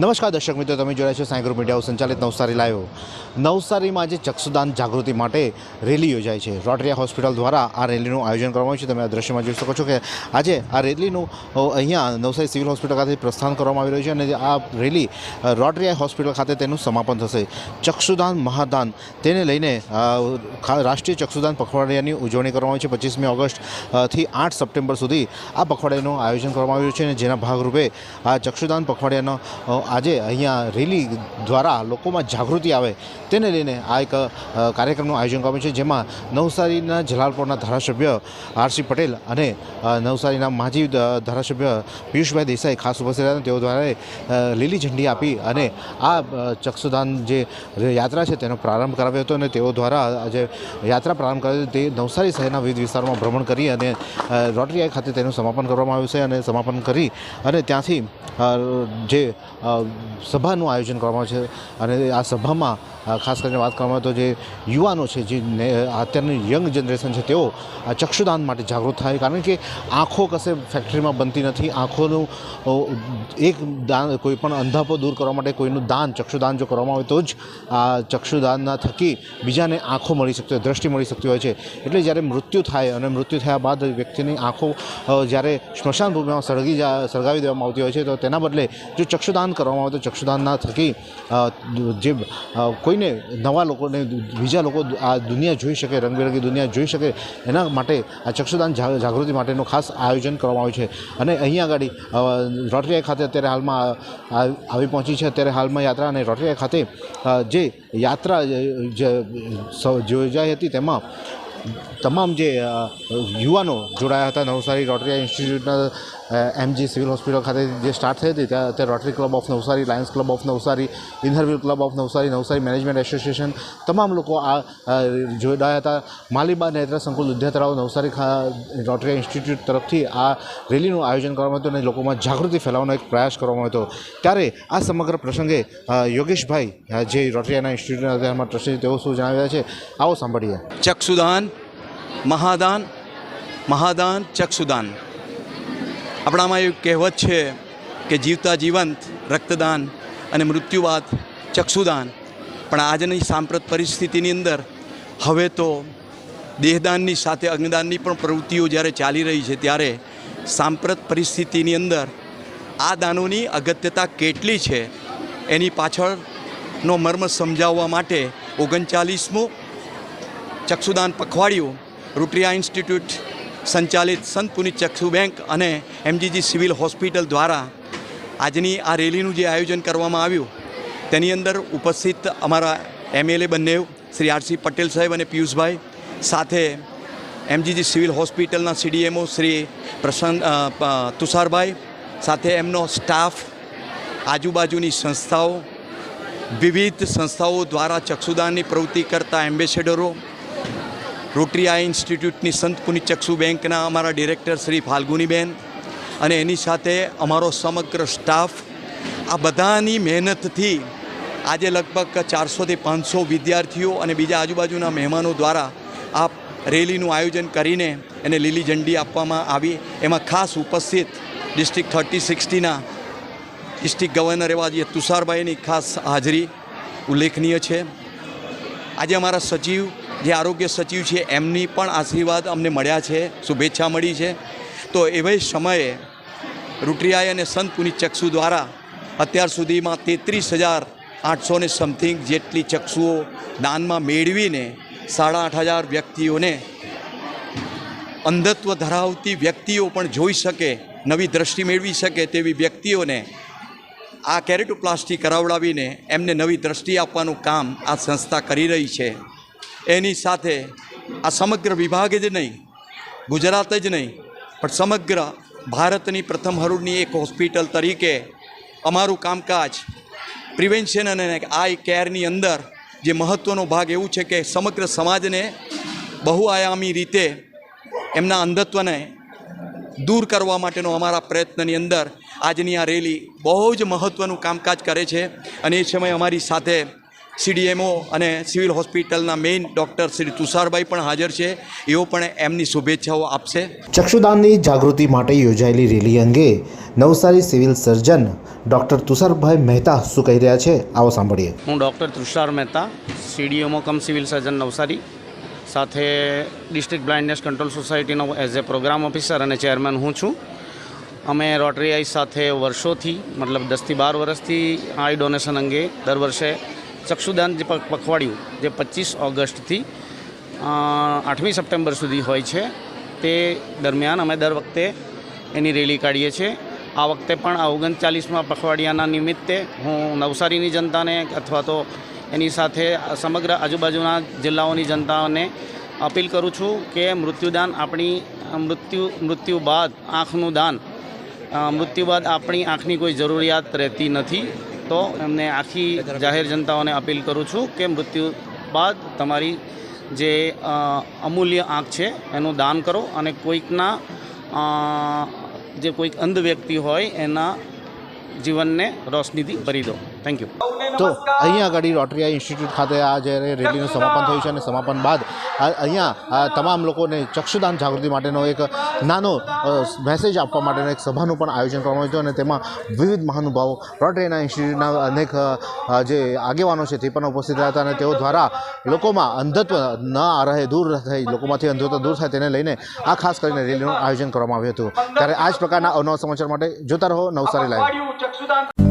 નમસ્કાર દર્શક મિત્રો, તમે જોયા છો સાંઈ ગ્રુપ મીડિયા સંચાલિત નવસારી લાઈવ. નવસારીમાં આજે ચક્ષુદાન જાગૃતિ માટે રેલી યોજાય છે. રોટરિયા હોસ્પિટલ દ્વારા આ રેલીનું આયોજન કરવામાં આવ્યું છે. તમે આ દ્રશ્યમાં જોઈ શકો છો કે આજે આ રેલીનું અહીંયા નવસારી સિવિલ હોસ્પિટલ ખાતે પ્રસ્થાન કરવામાં આવી રહ્યું છે અને આ રેલી રોટરિયા હોસ્પિટલ ખાતે તેનું સમાપન થશે. ચક્ષુદાન મહાદાન, તેને લઈને રાષ્ટ્રીય ચક્ષુદાન પખવાડિયાની ઉજવણી કરવામાં આવી છે. પચીસમી ઓગસ્ટથી આઠ સપ્ટેમ્બર સુધી આ પખવાડિયાનું આયોજન કરવામાં આવ્યું છે અને જેના ભાગરૂપે આ ચક્ષુદાન પખવાડિયાનો આજે અહીંયા રેલી દ્વારા લોકોમાં જાગૃતિ આવે તેને લઈને આ એક કાર્યક્રમનું આયોજન કરવામાં છે, જેમાં નવસારીના જલાલપોરના ધારાસભ્ય આરસી પટેલ અને નવસારીના માજી ધારાસભ્ય પિયુષભાઈ દેસાઈ ખાસ ઉપસ્થિત રહ્યા તેઓ દ્વારા લીલી ઝંડી આપી અને આ ચક્ષુદાન જે યાત્રા છે તેનો પ્રારંભ કરાવ્યો હતો અને તેઓ દ્વારા આજે યાત્રા પ્રારંભ કરી તે નવસારી શહેરના વિવિધ વિસ્તારોમાં ભ્રમણ કરી અને રોટરી ખાતે તેનું સમાપન કરવામાં આવ્યું છે અને સમાપન કરી અને ત્યાંથી જે સભાનું આયોજન કરવામાં છે અને આ સભામાં ખાસ કરીને વાત કરવામાં તો જે યુવાનો છે, જે અત્યારની યંગ જનરેશન છે, તેઓ આ ચક્ષુદાન માટે જાગૃત થાય કારણ કે આંખો કશે ફેક્ટરીમાં બનતી નથી. આંખોનું એક દાન, કોઈ પણ અંધાપો દૂર કરવા માટે કોઈનું દાન, ચક્ષુદાન જો કરવામાં આવે તો જ આ ચક્ષુદાનના થકી બીજાને આંખો મળી શકતી હોય, દ્રષ્ટિ મળી શકતી હોય છે. એટલે જ્યારે મૃત્યુ થાય અને મૃત્યુ થયા બાદ વ્યક્તિની આંખો જ્યારે સ્મશાન ભૂમિમાં સળગી સળગાવી દેવામાં આવતી હોય છે, તો તેના બદલે જો ચક્ષુદાન કરવામાં આવે તો ચક્ષુદાનના થકી જે કોઈને નવા લોકોને, બીજા લોકો આ દુનિયા જોઈ શકે, રંગબેરંગી દુનિયા જોઈ શકે, એના માટે આ ચક્ષુદાન જાગૃતિ માટેનું ખાસ આયોજન કરવામાં આવ્યું છે. અને અહીં આગળ રોટરી ખાતે અત્યારે હાલમાં આવી પહોંચી છે. અત્યારે હાલમાં યાત્રા અને રોટરી ખાતે જે યાત્રા યોજાઈ હતી તેમાં તમામ જે યુવાનો જોડાયા હતા, નવસારી રોટરી ઇન્સ્ટિટ્યૂટના એમજી સિવિલ હોસ્પિટલ ખાતે જે સ્ટાર્ટ થઈ હતી, ત્યાં અત્યારે rotary club of Navsari, lions club of Navsari, inner wheel club of Navsari Navsari management association, તમામ લોકો આ જોડાયા હતા. માલીબા નેત્ર સંકુલ વિદ્યા નવસારી ખા, રોટરી ઇન્સ્ટિટ્યૂટ તરફથી આ રેલીનું આયોજન કરવામાં હતું અને લોકોમાં જાગૃતિ ફેલાવવાનો એક પ્રયાસ કરવામાં હતો. ત્યારે આ સમગ્ર પ્રસંગે યોગેશભાઈ જે રોટરીયાના ઇન્સ્ટિટ્યૂટના અત્યારમાં ટ્રસ્ટી તેઓ શું જણાવ્યા છે? આવો સાંભળીએ. ચક્ષુદાન મહાદાન મહાદાન, ચક્ષુદાન. આપણામાં એક કહેવત છે કે જીવતા જીવંત, રક્તદાન અને મૃત્યુ ચક્ષુદાન. પણ આજની સાંપ્રત પરિસ્થિતિની અંદર હવે તો દેહદાનની સાથે અગ્નિદાનની પણ પ્રવૃત્તિઓ જ્યારે ચાલી રહી છે, ત્યારે સાંપ્રત પરિસ્થિતિની અંદર આ દાનોની અગત્યતા કેટલી છે, એની પાછળનો મર્મ સમજાવવા માટે ઓગણચાલીસમું ચક્ષુદાન પખવાડિયું રૂટ્રિયા ઇન્સ્ટિટ્યૂટ સંચાલિત સંત પુનિત ચક્ષુ બેંક અને એમજીજી સિવિલ હોસ્પિટલ દ્વારા આજની આ રેલીનું જે આયોજન કરવામાં આવ્યું, તેની અંદર ઉપસ્થિત અમારા એમએલએ બંને શ્રી આરસી પટેલ સાહેબ અને પિયુષભાઈ, સાથે એમજીજી સિવિલ હોસ્પિટલના સીડીએમઓ શ્રી પ્રસન્ન તુષારભાઈ, સાથે એમનો સ્ટાફ, આજુબાજુની સંસ્થાઓ, વિવિધ સંસ્થાઓ દ્વારા ચક્ષુદાનની પ્રવૃત્તિ કરતા એમ્બેસેડરો રોટરી આઈ ઇન્સ્ટિટ્યૂટની સંત પુનિચક્ષુ બેંકના અમારા ડિરેક્ટર શ્રી ફાલ્ગુનીબેન અને એની સાથે અમારો સમગ્ર સ્ટાફ. આ બધાની મહેનતથી આજે લગભગ ચારસોથી પાંચસો વિદ્યાર્થીઓ અને બીજા આજુબાજુના મહેમાનો દ્વારા આ રેલીનું આયોજન કરીને એને લીલી ઝંડી આપવામાં આવી. એમાં ખાસ ઉપસ્થિત ડિસ્ટ્રિક્ટ થર્ટી સિક્સટીના ડિસ્ટ્રિક્ટ ગવર્નર એવા જે તુષારભાઈની ખાસ હાજરી ઉલ્લેખનીય છે. આજે અમારા સચિવ જે આરોગ્ય સચિવ છે, એમની પણ આશીર્વાદ અમને મળ્યા છે, શુભેચ્છા મળી છે. તો એવા સમયે રૂટ્રિયાઈ અને સંત પુનિત ચક્ષુ દ્વારા અત્યાર સુધીમાં તેત્રીસ હજાર આઠસો ને સમથિંગ જેટલી ચક્ષુઓ દાનમાં મેળવીને સાડા આઠ હજાર વ્યક્તિઓને અંધત્વ ધરાવતી વ્યક્તિઓ પણ જોઈ શકે, નવી દ્રષ્ટિ મેળવી શકે તેવી વ્યક્તિઓને આ કેરેટોપ્લાસ્ટી કરાવડાવીને એમને નવી દ્રષ્ટિ આપવાનું કામ આ સંસ્થા કરી રહી છે. એની સાથે આ સમગ્ર વિભાગ જ નહીં, ગુજરાત જ નહીં, પણ સમગ્ર ભારતની પ્રથમ હરોળની એક હોસ્પિટલ તરીકે અમારું કામકાજ પ્રિવેન્શન અને આઈ કેરની અંદર જે મહત્ત્વનો ભાગ એવું છે કે સમગ્ર સમાજને બહુઆયામી રીતે એમના અંધત્વને દૂર કરવા માટેનો અમારા પ્રયત્નની અંદર આજની આ રેલી બહુ જ મહત્ત્વનું કામકાજ કરે છે અને એ સમયે અમારી સાથે સીડીએમઓ અને સિવિલ હોસ્પિટલના મેઇન ડૉક્ટર શ્રી તુષારભાઈ પણ હાજર છે. એઓ પણ એમની શુભેચ્છાઓ આપશે. ચક્ષુદાનની જાગૃતિ માટે યોજાયેલી રેલી અંગે Navsari civil surgeon doctor Tusharbhai Mehta શું કહી રહ્યા છે? આવો સાંભળીએ. હું doctor Tushar Mehta CDMO cum civil surgeon Navsari સાથે ડિસ્ટ્રિક્ટ બ્લાઇન્ડનેસ કંટ્રોલ સોસાયટીનો એઝ એ પ્રોગ્રામ ઓફિસર અને ચેરમેન હું છું. અમે રોટરી આઈ સાથે વર્ષોથી મતલબ દસથી બાર વર્ષથી આઈ ડોનેશન અંગે દર વર્ષે ચક્ષુદાન જે પખ- પખવાડિયું જે પચીસ ઓગસ્ટથી આઠમી સપ્ટેમ્બર સુધી હોય છે, તે દરમિયાન અમે દર વખતે એની રેલી કાઢીએ છીએ. આ વખતે પણ આ ઓગણચાલીસમાં પખવાડિયાના નિમિત્તે હું નવસારીની જનતાને અથવા તો એની સાથે સમગ્ર આજુબાજુના જિલ્લાઓની જનતાને અપીલ કરું છું કે મૃત્યુદાન આપણી, મૃત્યુ મૃત્યુ બાદ આંખનું દાન મૃત્યુ બાદ આપણી આંખની કોઈ જરૂરિયાત રહેતી નથી. તો એમને આખી જાહેર જનતાઓને અપીલ કરું છું કે મૃત્યુ બાદ તમારી જે અમૂલ્ય આંખ છે, એનું દાન કરો અને કોઈકના જે કોઈક અંધ વ્યક્તિ હોય એના જીવનને રોશનીથી ભરી દો. થેન્ક યુ તો અહીંયા આગળ રોટરીયા ઇન્સ્ટિટ્યૂટ ખાતે આ જ્યારે રેલીનું સમાપન થયું છે અને સમાપન બાદ આ અહીંયા આ તમામ લોકોને ચક્ષુદાન જાગૃતિ માટેનો એક નાનો મેસેજ આપવા માટેનો એક સભાનું પણ આયોજન કરવામાં આવ્યું હતું અને તેમાં વિવિધ મહાનુભાવો રોટરીના ઇન્સ્ટિટ્યૂટના અનેક જે આગેવાનો છે તે પણ ઉપસ્થિત રહ્યા હતા અને તેઓ દ્વારા લોકોમાં અંધત્વ ન રહે દૂર થઈ લોકોમાંથી અંધત્વ દૂર થાય તેને લઈને આ ખાસ કરીને રેલીનું આયોજન કરવામાં આવ્યું હતું. ત્યારે આ જ પ્રકારના અવનવા સમાચાર માટે જોતા રહો નવસારી લાઈવ